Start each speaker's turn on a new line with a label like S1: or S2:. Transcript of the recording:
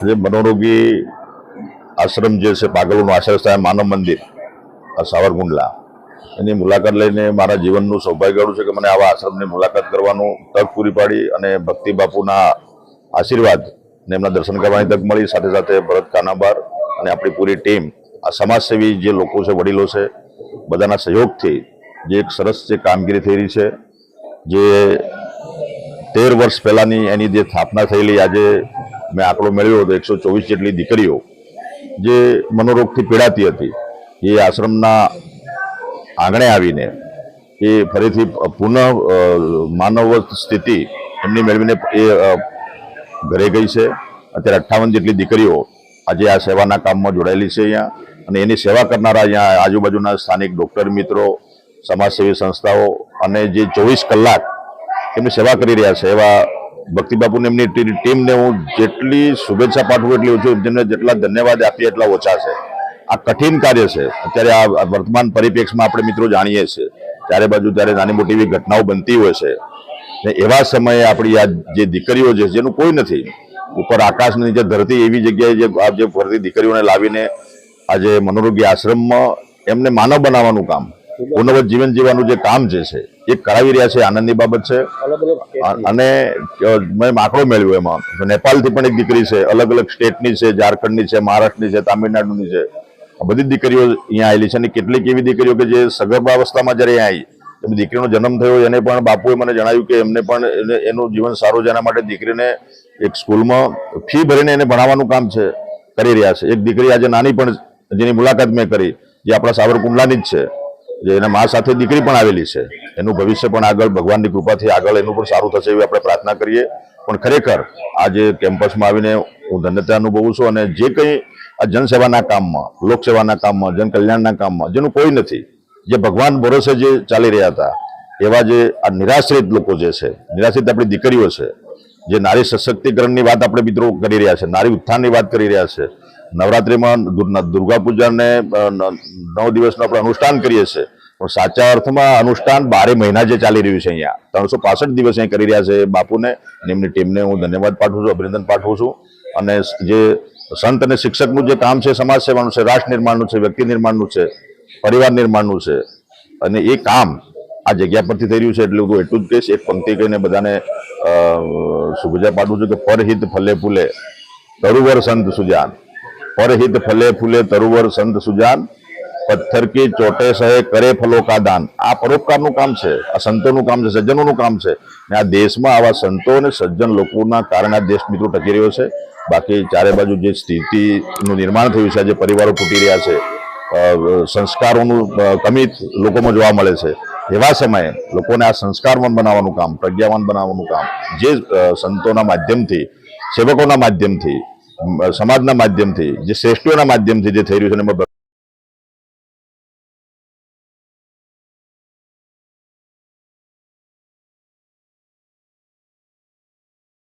S1: જે મનોરોગી આશ્રમ જે છે, પાગલોનું આશ્રય સ્થાન માનવ મંદિર સાવરકુંડલા. એની મુલાકાત લઈને મારા જીવનનું સૌભાગ્ય છે કે મને આવા આશ્રમની મુલાકાત કરવાનું તક પૂરી પાડી અને ભક્તિ બાપુના આશીર્વાદ ને એમના દર્શન કરવાની તક મળી. સાથે સાથે ભરત કાનાબાર અને આપણી પૂરી ટીમ, આ સમાજસેવી જે લોકો છે, વડીલો છે, બધાના સહયોગથી જે એક સરસ જે કામગીરી થઈ રહી છે, જે તેર વર્ષ પહેલાંની એની જે સ્થાપના થયેલી આજે મેં આંકડો મેળવ્યો હતો, એકસો ચોવીસ જેટલી દીકરીઓ જે મનોરોગથી પીડાતી હતી, એ આશ્રમના આંગણે આવીને એ ફરીથી પુનઃ માનવ સ્થિતિ એમની મેળવીને એ ઘરે ગઈ છે. અત્યારે અઠ્ઠાવન જેટલી દીકરીઓ આજે આ સેવાના કામમાં જોડાયેલી છે અહીંયા અને એની સેવા કરનારા અહીંયા આજુબાજુના સ્થાનિક ડૉક્ટર મિત્રો, સમાજસેવી સંસ્થાઓ અને જે ચોવીસ કલાક એમની સેવા કરી રહ્યા છે, એવા ભક્તિબાપુને એમની ટીમને હું જેટલી શુભેચ્છા પાઠવું એટલી ઓછું જેમને જેટલા ધન્યવાદ આપીએ એટલા ઓછા છે. આ કઠિન કાર્ય છે. અત્યારે આ વર્તમાન પરિપ્રેક્ષમાં આપણે મિત્રો જાણીએ છીએ. ચારે બાજુ ત્યારે નાની મોટી એવી ઘટનાઓ બનતી હોય છે. ને એવા સમયે આપણી આ જે દીકરીઓ છે, જેનું કોઈ નથી, ઉપર આકાશની નીચે ધરતી એવી જગ્યાએ જે આ જે ફરતી દીકરીઓને લાવીને આજે મનોરોગી આશ્રમમાં એમને માનવ બનાવવાનું કામ પૂર્ણવત જીવન જીવવાનું જે કામ જે છે એ કરાવી રહ્યા છે આનંદની બાબત છે. અને મેં આંકડો મેળવ્યો એમાં. નેપાળથી પણ એક દીકરી છે અલગ અલગ સ્ટેટની છે ઝારખંડની છે મહારાષ્ટ્રની છે તામિલનાડુની છે. આ બધી દીકરીઓ અહીંયા આવેલી છે અને કેટલીક એવી દીકરીઓ કે જે સગર્ભાવસ્થામાં જ્યારે અહીંયા આવી એમ દીકરીનો જન્મ થયો. એને પણ બાપુએ મને જણાવ્યું કે એમને પણ એને- એનું જીવન સારું જેના માટે દીકરીને એક સ્કૂલમાં ફી ભરીને એને ભણાવવાનું કામ છે કરી રહ્યા છે. એક દીકરી આજે નાની પણ જેની મુલાકાત મેં કરી જે આપણા સાવરકુંડલાની જ છે. એના મા સાથે દીકરી પણ આવેલી છે. એનું ભવિષ્ય પણ આગળ ભગવાનની કૃપાથી આગળ એનું પણ સારું થશે એવી આપણે પ્રાર્થના કરીએ. પણ ખરેખર આજે કેમ્પસમાં આવીને હું ધન્યતા અનુભવું છું અને જે કંઈ આ જનસેવાના કામમાં, લોકસેવાના કામમાં, જનકલ્યાણના કામમાં, જેનું કોઈ નથી, જે ભગવાન ભરોસે જે ચાલી રહ્યા હતા, એવા જે આ નિરાશ્રિત લોકો જે છે, નિરાશ્રિત આપણી દીકરીઓ છે, જે નારી સશક્તિકરણની વાત આપણે મિત્રો કરી રહ્યા છે, નારી ઉત્થાનની વાત કરી રહ્યા છે નવરાત્રિમાં દુર- દુર્ગા પૂજાને નવ દિવસનું આપણે અનુષ્ઠાન કરીએ છીએ. પણ સાચા અર્થમાં અનુષ્ઠાન બારે મહિના જે ચાલી રહ્યું છે અહીંયા. ત્રણસો પાસઠ દિવસ અહીંયા કરી રહ્યા છે બાપુને અને એમની ટીમને હું ધન્યવાદ પાઠવું છું, અભિનંદન પાઠવું છું. અને જે સંત અને શિક્ષકનું જે કામ છે, સમાજ સેવાનું છે, રાષ્ટ્ર નિર્માણનું છે, વ્યક્તિ નિર્માણનું છે, પરિવાર નિર્માણનું છે. અને એ કામ આ જગ્યા પરથી થઈ રહ્યું છે એટલે હું એટલું જ કહીશ, એક પંક્તિ કહીને બધાને શુભેચ્છા પાઠવું છું કે પરહિત ફલે ફૂલે. તરુવર સંત સુજાન. પરહિત ફલે ફૂલે તરુવર સંત સુજાન, પથ્થર કી ચોટે સહે કરે ફલો કા દાન. આ પરોપકારનું કામ છે, આ સંતોનું કામ છે, સજ્જનોનું કામ છે. ને આ દેશમાં આવા સંતો અને સજ્જન લોકોના કારણે આ દેશ મિત્રો ટકી રહ્યો છે. બાકી ચારે બાજુ જે સ્થિતિનું નિર્માણ થયું છે, જે પરિવારો તૂટી રહ્યા છે સંસ્કારોનું કમી લોકોમાં જોવા મળે છે. એવા સમયે લોકોને આ સંસ્કારવાન બનાવવાનું કામ, પ્રજ્ઞાવાન બનાવવાનું કામ, જે સંતોના માધ્યમથી, સેવકોના માધ્યમથી સમાજના માધ્યમથી જે શ્રેષ્ઠોના માધ્યમથી જે થઈ રહ્યું છે એમાં